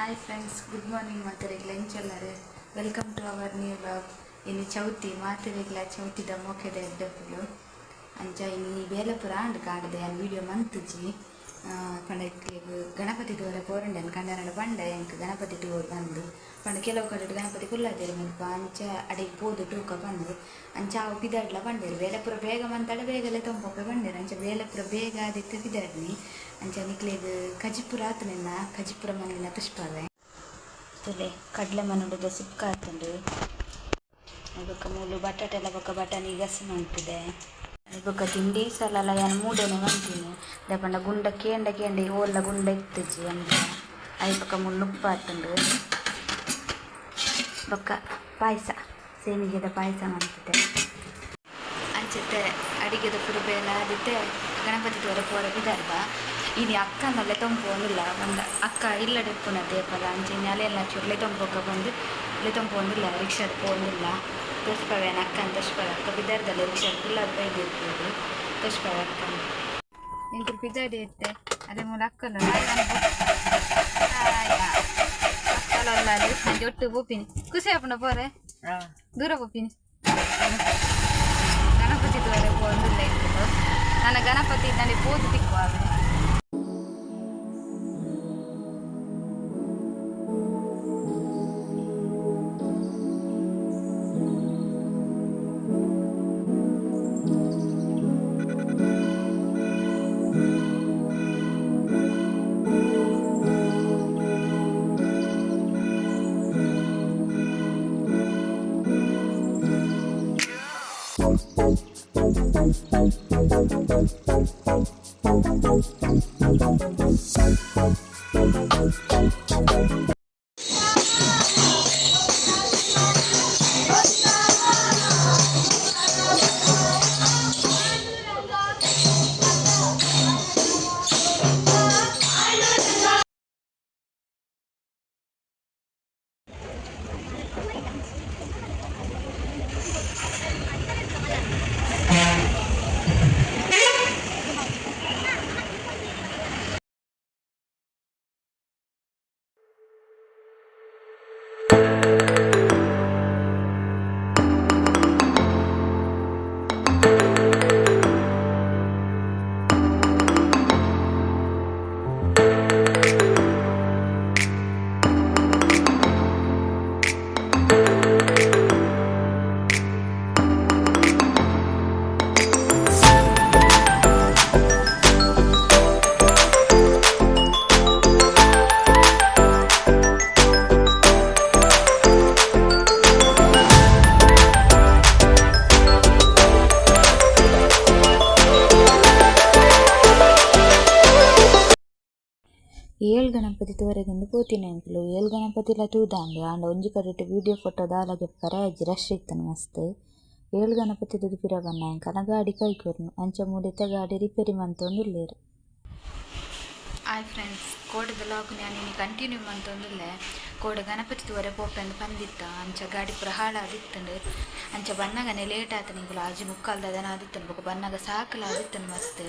Hi friends good morning ಮಾತಾಡಿಗಳ ಎಂಚಲ್ಲರೆ welcome to our new vlog ಇನ್ನು ಚೌತಿ ಮಾತಾಡಿಗಳ ಚೌತಿದ ಮೋಕೆದ ಎಡ್ಡಪ್ಪುಲು ಅಂಚ, ಇನ್ನು ಬೇಲಪುರ ಆಂಡ್ ಕಾಡದೆ ಅಲ್ಲಿ ವೀಡಿಯೋ ಮಂತುಜಿ ಪಂಡಕ್ಕೆ ಗಣಪತಿ ತೋರ ಪೋರಂಡೆ ಕಂಡನ ಬಂಡ ಎಂಕ್ ಗಣಪತಿ ಟೂರ್ ಬಂದು. ಪಂಡ ಕೆಲವು ಕಡೆ ಗಣಪತಿ ಕುಲ್ಲಾದೇರು ಮುಲ್ಪ ಅಂಚ ಅಡಿಗೆ ಪೋದು ತೂಕ ಬಂದು. ಅಂಚ ಅವು ಪಿದಾಡ್ಲ ಬಂಡೇರು ಬೇಲಪುರ ಬೇಗ ಮಂತಾಡ ಬೇಗಲೆ ತೊಂಪೊಕ್ಕ ಬಂಡೇರು ಅಂಚ ಬೇಲಪುರ ಬೇಗ ಆದಿತ್ತು ಪಿದಾಡ್ನಿ. ಅಂಚ ನಿಕ್ಲೇದು ಕಜಿಪುರ ಆತನಿಂದ ಕಜಿಪುರ ಮನೆಯ ಪುಷ್ಪವೆ. ತುಲೆ ಕಡಲೆ ಮನುಡುದ ಸುಕ್ಕ ಆತುಂಡು ಅದಕ್ಕೆ ಮೂಲು ಬಟಾಟೆ ಎಲ್ಲ ಬೊಕ್ಕ ಬಟಾಣಿ ಗಸಿ ಬೊಕ್ಕ ತಿಂಡಿ ಸಲ ಏನು ಮೂಡೆನೆ ಮಂತೀನಿ ದಪಂಡ ಗುಂಡ ಕೇಂಡ ಕೇಂಡ ಓಲ್ಲ ಗುಂಡ ಇತ್ತಜ್ಜಿ ಅಂತ ಐ ಬೊಕ್ಕ ಮುಳ್ಳು ಉಪ್ಪು ಆತುಂಡು ಬೊಕ್ಕ ಪಾಯಸ ಸೇಮಿಗೆದ ಪಾಯಸ ಮಾಡ್ತಿದ್ದೆ ಅಂಚತ್ತೆ ಅಡಿಗೆದ ಪುರುಬೇಲ ಆದಿತ್ತೆ ಗಣಪತಿ ತೋರ ಪೋರ ಬಿದರ್ಬ ಇನಿ ಅಕ್ಕನಲ್ಲೇ ತೊಂಪೋನಿಲ್ಲ ಒಂದು ಅಕ್ಕ ಇಲ್ಲಡೆ ಪುನ ದೇಪಲ ಅಂಚಿನ ಅಲೆಲ್ಲ ಚುರ್ಲೆ ತೊಂಪೊಕ್ಕ ಬಂದು ಇಲ್ಲೇ ತೊಂಪೋನಿಲ್ಲ ರಿಕ್ಷಾದ ಪೋನಿಲ್ಲ ತುಷ್ಪವೇನ ಅಕ್ಕ ಅಂತ ತುಷ್ಪವ ಅಕ್ಕ ಬಿದರ್ದಲ್ಲಿ ರಿಕ್ಷಾದ ಫುಲ್ ಬೈದು ಇರ್ಬೋದು ತುಷ್ಪವ ಅಕ್ಕ ಇಂಕು ಬಿದ್ದಾಡಿ ಇತ್ತೆ ಅದೇ ಮೂಲ ಅಕ್ಕಲ್ಲ ಅಕ್ಕಲಲ್ಲ ನಂಗೆ ಒಟ್ಟು ಬೋಪಿನಿ ಖುಷಿ ಆಪಣ ಪೋರೆ ದೂರ ಬೋಪಿನಿ ಗಣಪತಿ ದೂರ ಪೋಂದಿಲ್ಲ ಇತ್ತು ನನ್ನ ಗಣಪತಿ ನನಗೆ ಪೋದು ತಿಕ್ಕುವಾಗ ಗಣಪತಿ ತೋರೆಗೊಂದು ಪೋತಿನ ಅಂಕಲು ಏಳು ಗಣಪತಿಲ ತೂದಾಂಡು ಆಂಡ ಒಂಜಿ ಕಡೆಟ್ ವಿಡಿಯೋ ಫೋಟೋ ದಾಲಗೆ ಪರಾಜಿ ರಶ್ ಇತ್ತನು ಮಸ್ತ್ ಏಳು ಗಣಪತಿ ಪಿರ ಬನ್ನ ಅಂಕಲ ಗಾಡಿ ಕೈಕೊರ್ನು ಅಂಚ ಮೂಡಿತ ಗಾಡಿ ರಿಪೇರಿ ಮಂತೊಂದುಲ್ಲೇರು ಹಾಯ್ ಫ್ರೆಂಡ್ಸ್ ಕೋಡದ ಲಾಗ್ ನಾನು ಕಂಟಿನ್ಯೂ ಮಂತೊಂದುಲ್ಲೆ ಕೋಡ ಗಣಪತಿ ತೋರೆ ಪೋಪೆಂದು ಬಂದಿತ್ತ ಅಂಚ ಗಾಡಿ ಪೂರ ಹಾಳಾದಿತ್ತಂಡು ಅಂಚ ಬನ್ನಗನೆ ಲೇಟ್ ಆತ ನಿಂಗುಲು ಆಜಿ ಮುಕ್ಕಾಲ್ದ ದನ ಆದಿತ್ತನು ಬೊಕ ಬನ್ನಗ ಸಾಕಲ ಆದಿತ್ತನು ಮಸ್ತ್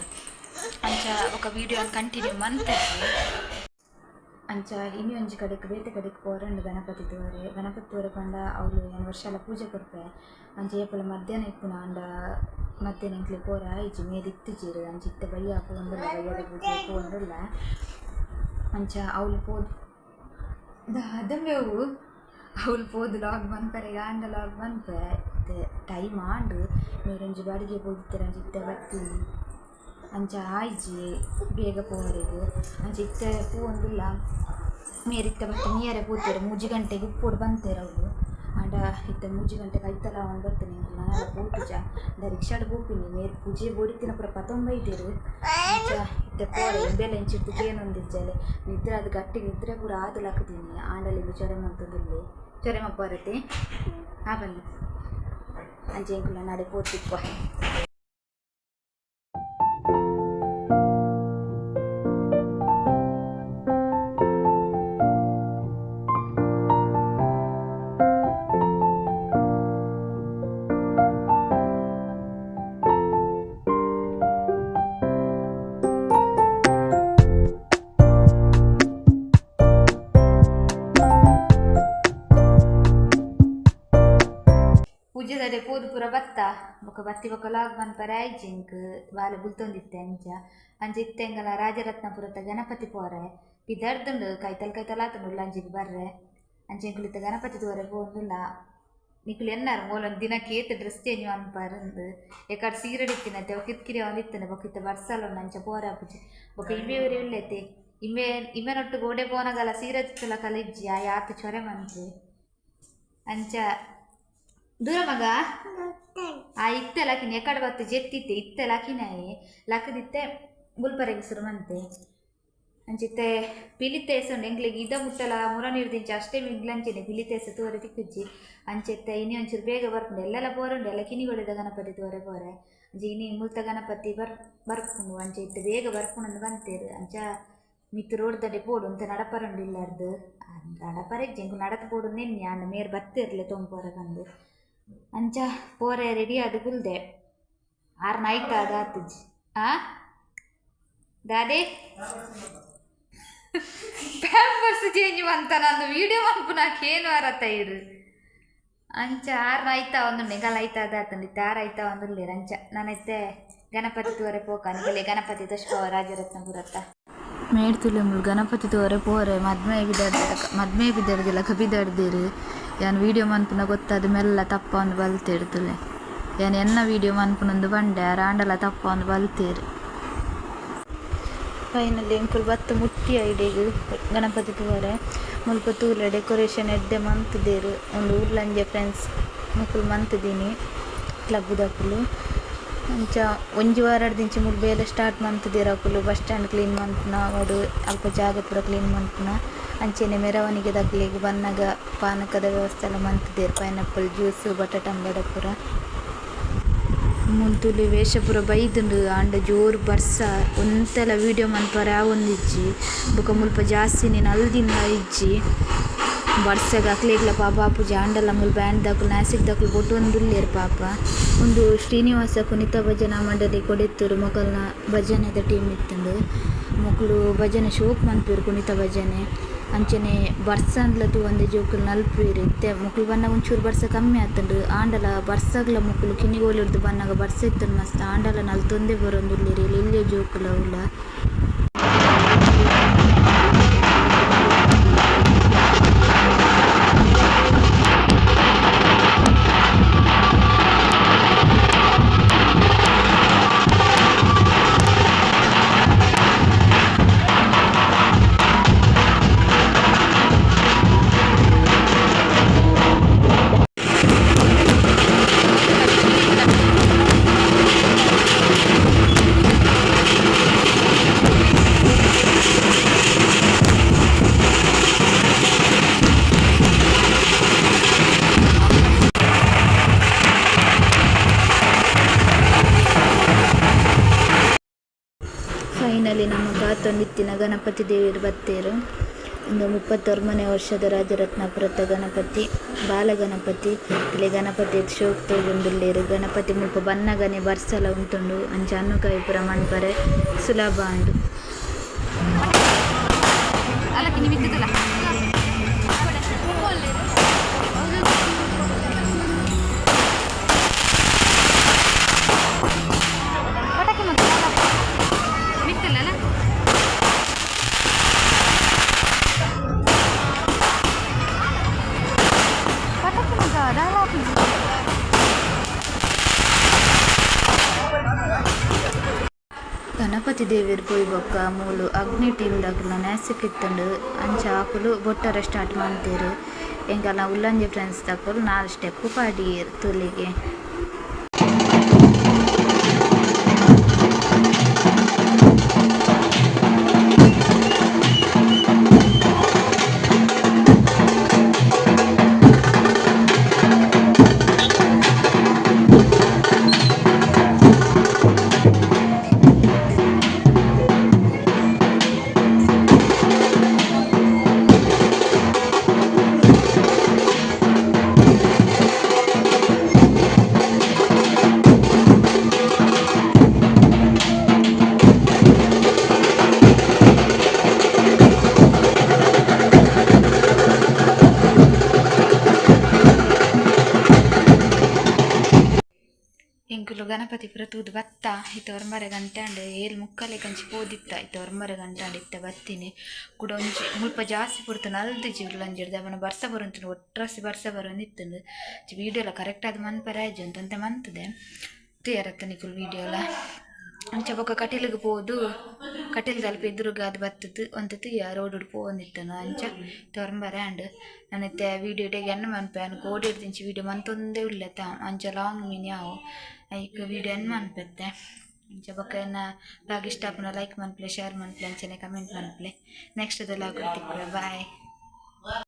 ಅಂಚ ఒక వీడియో కంటిన్యూ మంత్ ಅಂಚ ಇನ್ನು ಒಂಜಿ ಕಡೆಕ್ ಬೇತೆ ಕಡೆಕ್ ಪೋರಂಡು ಗಣಪತಿ ತೋರೆ ಗಣಪತಿ ತೋರೆ ಪಂಡ ಅವಳು ಏನು ವರ್ಷಲ ಪೂಜೆ ಕೊರ್ಪೆ ಅಂಚ ಏಪಲ ಮಧ್ಯಾಹ್ನ ಇಪ್ಪುನ ಅಂಡ ಮಧ್ಯಾಹ್ನ ಇಂಕ್ಲೆ ಪೋರ ಇಜ್ಜಿ ಮೇದ್ ಇತ್ತಿಜೀರು ಅಂಚ ಇತ್ತೆ ಬಯ್ಯ ಪೋಂಡುಲ್ಲ ಬಯ್ಯದ ಪೂಜೆ ಪೋಂಡುಲ್ಲ ಅಂಚ ಅವಳು ಪೋದು ಅದಮ್ಮೆವು ಅವಳು ಪೋದು ಲಾಗ್ ಮನ್ಪರೆ ಗಾಂಡ ಲಾಗ್ ಮನ್ಪೆ ಟೈಮ್ ಆಂಡು ಮೇರೊಂಜಿ ಬಾಡಿಗೆ ಪೋದಿತ್ತರ ಅಂಚ ಇತ್ತೆ ಬರ್ತೀನಿ ಅಂಚ ಆಯ್ಜಿ ಬೇಗ ಪೋವರೆಗ್ ಅಂಚ ಇತ್ತೆ ಪೂವೊಂದುಲ್ಲ ಮೇರಿತ್ತ ಬತ್ತೆ ನಿಯರೆ ಪೂತೆರ್, ಮೂಜಿ ಗಂಟೆಗೆ ಉಪ್ಪೋಡು ಬಂತೇರ ಅವ್ರು. ಆಂಡ ಇತ್ತೆ ಮೂಜಿ ಗಂಟೆಗೆ ಐತಲ ಅವನು ಬರ್ತೇನೆ ನಾನೆಲ್ಲ ಪೂಜ ದ ರಿಕ್ಷಾಡ್ ಪೋಪಿನಿ ಮೇರ್ ಪೂಜೆ ಬೋಡಿತ್ತಿನ ಪುರ ಪತೊಂಬೈದೆರ್ ಇತ್ತೆ ಪೋರೆ ಇಂಬೆಲ್ಲ ಇಂಚಿತ್ತು ಕೇನೊಂದಿಜ್ಜಲೆ ನಿದ್ರೆ ಅದು ಗಟ್ಟಿ ನಿದ್ರೆ ಪೂರ ಆದು ಲಕ್ಕದೀನಿ ಆಂಡಲ್ಲಿ ಚೊರೆ ಮಂತೊಂದುಲ್ಲೆ ಚೊರೆ ಮಪ್ಪರತೆ ಆ ಬನ್ನಿ. ಅಂಚೆ ಇಂಕುಲ ನಡೆ ಪೋತಿಪ್ಪ ಪೋದು ಪೂರ ಬತ್ತ ಬೊಕ ಬತ್ತಿ ಬೊಕ ಲಾಗ್ ಮನ್ಪರೆ ಐಜಿಂಕ್ ಬಾಲೆ ಬುಲ್ತೊಂದಿತ್ತೆ ಅಂಚ ಅಂಚ ಇತ್ತೆಂಗಲ ರಾಜರತ್ನಪುರತ ಗಣಪತಿ ಪೋರೆ ಪಿದರ್ದುಂಡು ಕೈತಲ್ ಕೈತಲ್ ಆತುಂಡು ಉಲ್ಲಂಚಿಗ್ ಬರ್ರೆ ಅಂಚ ಎಂಕುಲಿತ ಗಣಪತಿ ತೋರೆ ಪೋಂದುಲ್ಲ ನಿಕ್ಲು ಎನ್ನಾರು ಮೂಲೊಂದು ದಿನಕ್ಕೆ ಏತ ಡ್ರೆಸ್ ಚೇಂಜ್ ಮನ್ಪರಂದು ಎಕಡ್ ಸೀರೆ ಡಿತ್ತಿನತ್ತೆ ಅವು ಕಿತ್ಕಿರಿ ಒಂದಿತ್ತನೆ ಬೊಕಿತ್ತ ಬರ್ಸಲ್ಲ ಅಂಚ ಪೋರೆ ಆಪುಜಿ ಬೊಕ ಇವೆ ಊರಿ ಉಳ್ಳೈತೆ ಇವೆ ಇವೆನೊಟ್ಟು ಗೋಡೆ ಪೋನಗಲ ಸೀರೆ ತಿತ್ತಲ ಕಲಿಜ್ಜಿ ಆ ಯಾತು ಚೊರೆ ಮಂತ್ರಿ ಅಂಚ ದೂರ ಮಗ ಆ ಇತ್ತೆ ಲಕಿನ ಎಕಡೆ ಬತ್ತು ಜೆತ್ತಿತ್ತೆ ಇತ್ತೆ ಲಕಿನಾಯಿ ಲಕ್ಕದಿತ್ತೆ ಗುಲ್ಪರೆಗೆ ಸುರು ಮಂತೆ ಅಂಚಿತ್ತೆ ಪಿಲಿತೆ ಹೆಸರು ಎಂಗ್ಲಿಗೆ ಇದ ಮುಟ್ಟಲ ಮುರ ನೀರ್ದಿಂಚ ಅಷ್ಟೇ ಮಿಗ್ಲಂಚಿನೆ ಪಿಲಿತೆ ಹೆಸರು ತೋರೆ ತಿಕ್ಕಿಜ್ಜಿ ಅಂಚೆತ್ತೆ ಇನಿ ಒಂಚೂರು ಬೇಗ ಬರ್ಪುಂಡು ಎಲ್ಲೆಲ್ಲ ಬೋರುಂಡು ಎಲ್ಲ ಕಿನಿಗೊಳಿದ ಗಣಪತಿ ತೋರೆ ಬೋರೆ ಅಂಚೆ ಇನಿ ಮುಲ್ತ ಗಣಪತಿ ಬರ್ ಬರ್ಪುಂಡು ಅಂಚೆ ಇತ್ತೆ ಬೇಗ ಬರ್ಪುಂಡು ಬಂತೇರು ಅಂಚ ಮಿತ್ತು ರೋಡ್ ದಡೆ ಪೋಡು ಅಂತ ನಡಪರಂಡು ಇಲ್ಲಾರ್ದು ನಡಪರೆಗ್ ಜಂಕು ನಡತ ಪೋಡು ನೆನ್ನೆ ಅಂಡ ಮೇರ್ ಬತ್ತಿರ್ಲೆ ತೊಂಪೋರ ಬಂದು ಅಂಚ, ಪೋರೆ, ರೆಡಿ ಆದ ಕುಲ್ದೆ ಆರ್ನ ಆಯ್ತಾ ಅದ ಆತಜ್ಜಿ ಆ? ದಾದೆ? ಪ್ಯಾಂಪರ್ಸ್ ಚೇಂಜ್ ಅಂತ ನಾನು ವಿಡಿಯೋ ನಾಕೆ ಏನು ಅರತ್ತ ಇರು ಅಂಚ ಆರ್ನ ಆಯ್ತಾ ಒಂದು ನೆಗಲ್ ಅದ ಆತಂದಿತ್ತೆ ಆರ್ ಆಯ್ತಾ ಒಂದು ಅಂಚ. ನಾನೈತೆ ಗಣಪತಿ ತೋರೆ ಪೋಕ ನಿಗಲೆ ಗಣಪತಿ ತಶ್ಪವ ರಾಜರತ್ನಪುರತ್ತ ಮೇಡ್ತುಲೆ ಮುಳು ಗಣಪತಿ ತೋರೆ ಪೋರೆ. ಮದ್ಮೆ ಬಿದ್ದಾಡ್ದ ಮದ್ಮೆ ಬಿದ್ದಾಡ್ದಿಲ್ಲ ಬಿದ್ದಾಡ್ದಿರು ಯಾನ್ ವಿಡಿಯೋ ಮನ್ಪುನ ಗೊತ್ತಾದ? ಮೆಲ್ಲ ತಪ್ಪ ಒಂದು ಬಲ್ತಿಡ್ತುಲೆ ಯಾನ್ ಎನ್ನ ವಿಡಿಯೋ ಮನ್ಪುನೊಂದು ಬಂಡೆ? ರಾಂಡಲ ತಪ್ಪ ಒಂದು ಬಲ್ತೀರಿ. ಫೈನಲಿ ಎಂಕುಲು ಬತ್ತು ಮುಟ್ಟಿ ಐಡೆಗ್ ಗಣಪತಿ ತೋರೆ ಮುಲ್ಪ ತೂಲ ಡೆಕೋರೇಷನ್ ಎಡ್ಡೆ ಮಂತುದೆರ್ ಒಂದು ಊರ್ಲಂಜೆ ಫ್ರೆಂಡ್ಸ್ ಮುಕ್ಕುಲು ಮಂತಿದ್ದೀನಿ ಕ್ಲಬ್ ದಕ್ಕುಲು ಅಂಚ ಒಂಜಿ ದಿಂಚ ಮುಲ್ಪ ಬೇಲೆ ಸ್ಟಾರ್ಟ್ ಮಂತುದೆರ್ ಅಕುಲು ಬಸ್ ಸ್ಟ್ಯಾಂಡ್ ಕ್ಲೀನ್ ಮಂತ್ನ ಅವರು ಅಲ್ಪ ಜಾಗ ಪೂರ ಕ್ಲೀನ್ ಮನ್ಪುನ. ಅಂಚೆನೆ ಮೆರವಣಿಗೆ ದಕ್ಲೆಗ್ ಬನ್ನಗ ಪಾನಕದ ವ್ಯವಸ್ಥೆ ಎಲ್ಲ ಮಂತುದೆರ್ ಪೈನಾಪಲ್ ಜ್ಯೂಸ್ ಬಟಾಟಂಬಡ ಪೂರ ಮುಂತುಲಿ ವೇಷಪುರ ಬೈದುಂಡು ಆಂಡ ಜೋರು ಬರ್ಸ. ಒಂತೆಲ ವೀಡಿಯೋ ಮನ್ಪರ ಆವೊಂದಿಜ್ಜಿ ಬೊಕ ಮುಲ್ಪ ಜಾಸ್ತಿನೆ ನಲ್ದಿಂದ ಇಜ್ಜಿ. ಬರ್ಸಗ ಅಕ್ಲೆಗ್ಲ ಪಾಪ ಅಪ್ಪು ಆಂಡಲ ಮುಲ್ಪ ಬ್ಯಾಂಡ್ ದಕುಲು ನ್ಯಾಸಿಕ್ ದಕುಲು ಬೊಟ್ಟೊಂದುಲ್ಲೆರ್ ಪಾಪ. ಉಂದು ಶ್ರೀನಿವಾಸ ಕುಣಿತ ಭಜನಾ ಮಂಡಳಿ ಕೊಡೆತ್ತೂರು ಮೊಕಲ್ನ ಭಜನೆದ ಟೀಮ್ ಇತ್ತುಂಡು ಮೊಕುಲು ಭಜನೆ ಶೋಕ್ ಮನ್ಪುವೆರ್ ಕುಣಿತ ಭಜನೆ. ಅಂಚನೆ ಬರ್ಸನ್ಲ ತೂ ಒಂದೆ ಜೋಕುಲು ನಲ್ಪುವೆರ್ ಇತ್ತೆ. ಬನ್ನ ಒಂಚೂರು ಬರ್ಸ ಕಮ್ಮಿ ಆತುಂಡು ಆಂಡಲ ಬರ್ಸಗ್ಲ ಮೊಕುಲು ಕಿನಿಗೋಲುರ್ದು ಬನ್ನಗ ಬರ್ಸ ಇತ್ತುಂಡು ಮಸ್ತ್. ಆಂಡಲ ನಲ್ತೊಂದೆ ಬರೊಂದುಲ್ಲೆರ್ ಇಲ್ಲೆ ಜೋಕುಲು ಅವುಲ. ಫೈನಲಿ ನಮ್ಮ ಗಾತೊಂದಿತ್ತಿನ ಗಣಪತಿ ದೇವಿಯರು ಬತ್ತೇರು ಒಂದು ಮುಪ್ಪತ್ತೊರ್ಮನೆ ವರ್ಷದ ರಾಜರತ್ನಪುರತ ಗಣಪತಿ ಬಾಲಗಣಪತಿ ಇಲ್ಲಿ ಗಣಪತಿ ಶೋಕ್ ಗಣಪತಿ ಮುಲ್ಪ ಬನ್ನಗನೆ ಬರ್ಸಲ ಉಂಟುಂಡು, ಅಂಚ ಅನ್ನುಕಾಯಿ ಪೂರ ಮಣ್ಪರೆ ಸುಲಭ ಉಂಡು ಗಣಪತಿ ದೇವೆರ್ ಪೋಯಿ ಬೊಕ್ಕ ಮೂಲು ಅಗ್ನಿ ಟೀಮ್ ದಕುಲು ನ್ಯಾಸಿಕ್ ಇತ್ತುಂಡು ಅಂಚ ಆಕುಲು ಬೊಟ್ಟರೆ ಸ್ಟಾರ್ಟ್ ಮಂತೆರ್ ಎಂಕಲ್ನ ಉಲ್ಲಂಜಿ ಫ್ರೆಂಡ್ಸ್ ದಕುಲು ನಾಲ್ ಸ್ಟೆಪ್ ಪಾಡಿಯರ್ ತುಲಿಗೆ. ಎಂಕುಲು ಗಣಪತಿ ಪುರ ತೂದು ಬತ್ತ? ಇತ್ತ ಒರ್ಮರೆ ಗಂಟೆ ಅಂಡ್ ಏಲ್ ಮುಕ್ಕಲೆ ಕಂಚಿ ಪೋದಿತ್ತ? ಇತ್ತ ಒರ್ಮರೆ ಗಂಟೆ ಅಂಡ್ ಇತ್ತ ಬತ್ತಿನಿ ಕೂಡ ಒಂಜಿ ಮುಲ್ಪ ಜಾಸ್ತಿ ಪುಡ್ತು ನಲ್ದು ಜೀವ್ಲು ಅಂಜಿಡ್ದು ಅವನ ಬರ್ಸ ಬರುಂತುಂಡು ಒಟ್ರಾಸಿ ಬರ್ಸ ಬರೋಂದಿತ್ತುಂಡು ವೀಡಿಯೋ ಎಲ್ಲ ಕರೆಕ್ಟ್ ಆದ್ ಮನ್ಪರೆ ಆಯ್ತು ಅಂತ ಅಂತೆ ಮಂತದೆ. ತುಯರತ್ತ ನಿಕುಲ್ ವೀಡಿಯೋ ಎಲ್ಲ ಅಂಚ ಬೊಕ ಕಟೀಲಿಗೆ ಪೋದು ಕಟೀಲ್ ತಲುಪ ಎದುರುಗ ಅದು ಬತ್ತದು ತುಯ್ಯ ರೋಡ್ ಪೋಂದಿತ್ತನು ಅಂಚ ತೊರಂಬರೆ ಆಂಡ್. ನಾನು ಇತ್ತೆ ವೀಡಿಯೋ ಡೇಗೆ ಎನ್ನ ಮನ್ಪೆ ಅನ್ಕ ಓಡಿ ತಿಂಚಿ ವೀಡಿಯೋ ಮಂತೊಂದೇ ಉಳ್ಳೆತ, ಅಂಚ ಲಾಂಗ್ ಮೀನ್ ಯಾವು. ಐಕ್ ವೀಡಿಯೋ ಎನ್ ಮನ್ಪೆತ್ತೆ ಅಂಚ ಬೊಕ ಎನ್ನ ಲಾಗ್ ಇಷ್ಟ ಆಪುನ ಲೈಕ್ ಮನ್ಪ್ಲೆ ಶೇರ್ ಮನ್ಪ್ಲೆ ಅಂಚನೆ ಕಮೆಂಟ್ ಮನ್ಪ್ಲೆ ನೆಕ್ಸ್ಟ್ ಲಾಗ್ ಕೊಡ್ತಿಪ್ಪೆ ಬಾಯ್